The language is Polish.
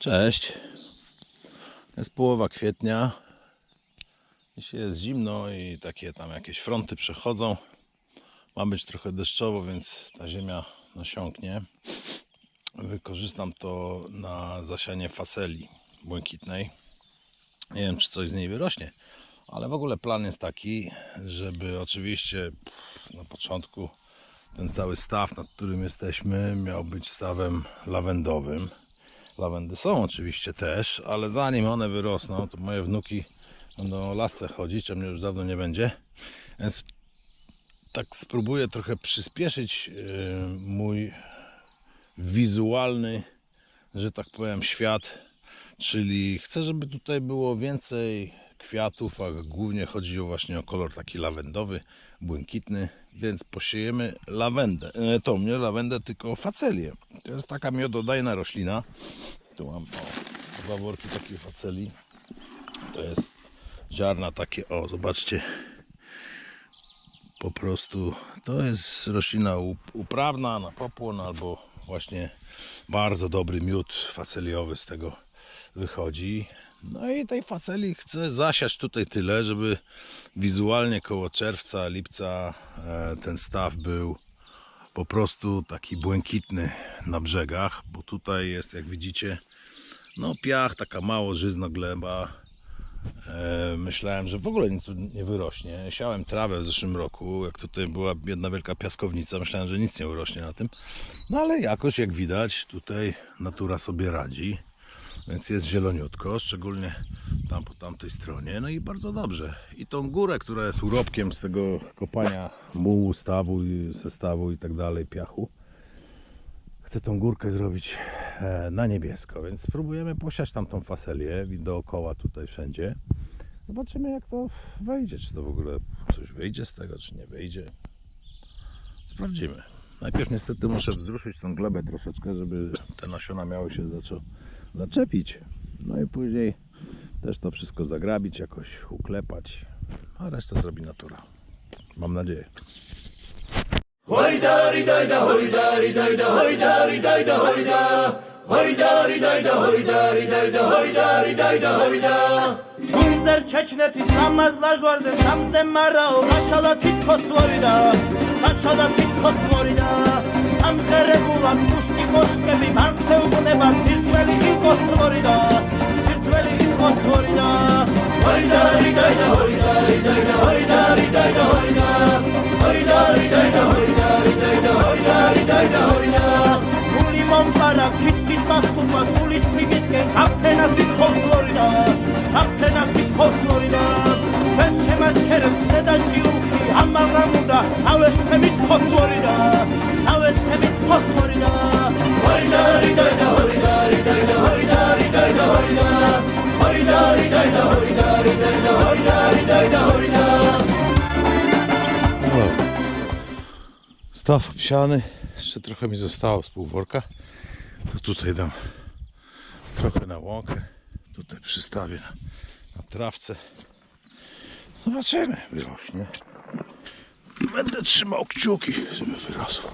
Cześć. Jest połowa kwietnia. Dzisiaj jest zimno i takie tam jakieś fronty przechodzą. Ma być trochę deszczowo, więc ta ziemia nasiąknie. Wykorzystam to na zasianie faseli błękitnej. Nie wiem, czy coś z niej wyrośnie, ale w ogóle plan jest taki, żeby oczywiście na początku ten cały staw, nad którym jesteśmy, miał być stawem lawendowym. Lawendy są oczywiście też, ale zanim one wyrosną, to moje wnuki będą o lasce chodzić, a mnie już dawno nie będzie. Więc tak spróbuję trochę przyspieszyć yy, mój wizualny, że tak powiem, świat. Czyli chcę, żeby tutaj było więcej kwiatów, a głównie chodzi właśnie o kolor taki lawendowy, błękitny, więc posiejemy lawendę. E, To nie lawendę, tylko facelię. To jest taka miododajna roślina. Tu mam o, dwa worki takiej faceli. To jest ziarna takie, o zobaczcie. Po prostu to jest roślina up- uprawna na popłon albo właśnie bardzo dobry miód faceliowy z tego wychodzi. No i tej faceli chcę zasiać tutaj tyle, żeby wizualnie koło czerwca, lipca e, ten staw był po prostu taki błękitny na brzegach, bo tutaj jest jak widzicie no piach, taka mało żyzna gleba. E, myślałem, że w ogóle nic tu nie wyrośnie. Siałem trawę w zeszłym roku, jak tutaj była jedna wielka piaskownica. Myślałem, że nic nie urośnie na tym. No ale jakoś, jak widać, tutaj natura sobie radzi. Więc jest zieloniutko, szczególnie tam po tamtej stronie. No i bardzo dobrze. I tą górę, która jest urobkiem z tego kopania mułu, stawu, zestawu i tak dalej, piachu. Chcę tą górkę zrobić e, na niebiesko, więc spróbujemy posiać tam tą faselię dookoła tutaj wszędzie. Zobaczymy jak to wejdzie, czy to w ogóle coś wyjdzie z tego, czy nie wyjdzie. Sprawdzimy. Najpierw niestety muszę wzruszyć tą glebę troszeczkę, żeby te nasiona miały się za co zaczepić. No i później też to wszystko zagrabić, jakoś uklepać, a resztę zrobi natura. Mam nadzieję. Gunzer çeçneti samazlar jordem samse marao Aşağıda titkos vorida Aşağıda titkos vorida Am khere bulan kuşti koşke bi Man sevgune ban დამღერებულად პუშტი კოშკები მარცეუნება ძირწველი ხიკოცორიდა ძირწველი ხიკოცორიდა ოიდარი გაიდა ოიდარი გაიდა ოიდარი Staw obsiany. Jeszcze trochę mi zostało z półworka. To tutaj dam trochę na łąkę. Tutaj przystawię na, na trawce. Zobaczymy, wyrośnie. Będę trzymał kciuki, żeby wyrosło.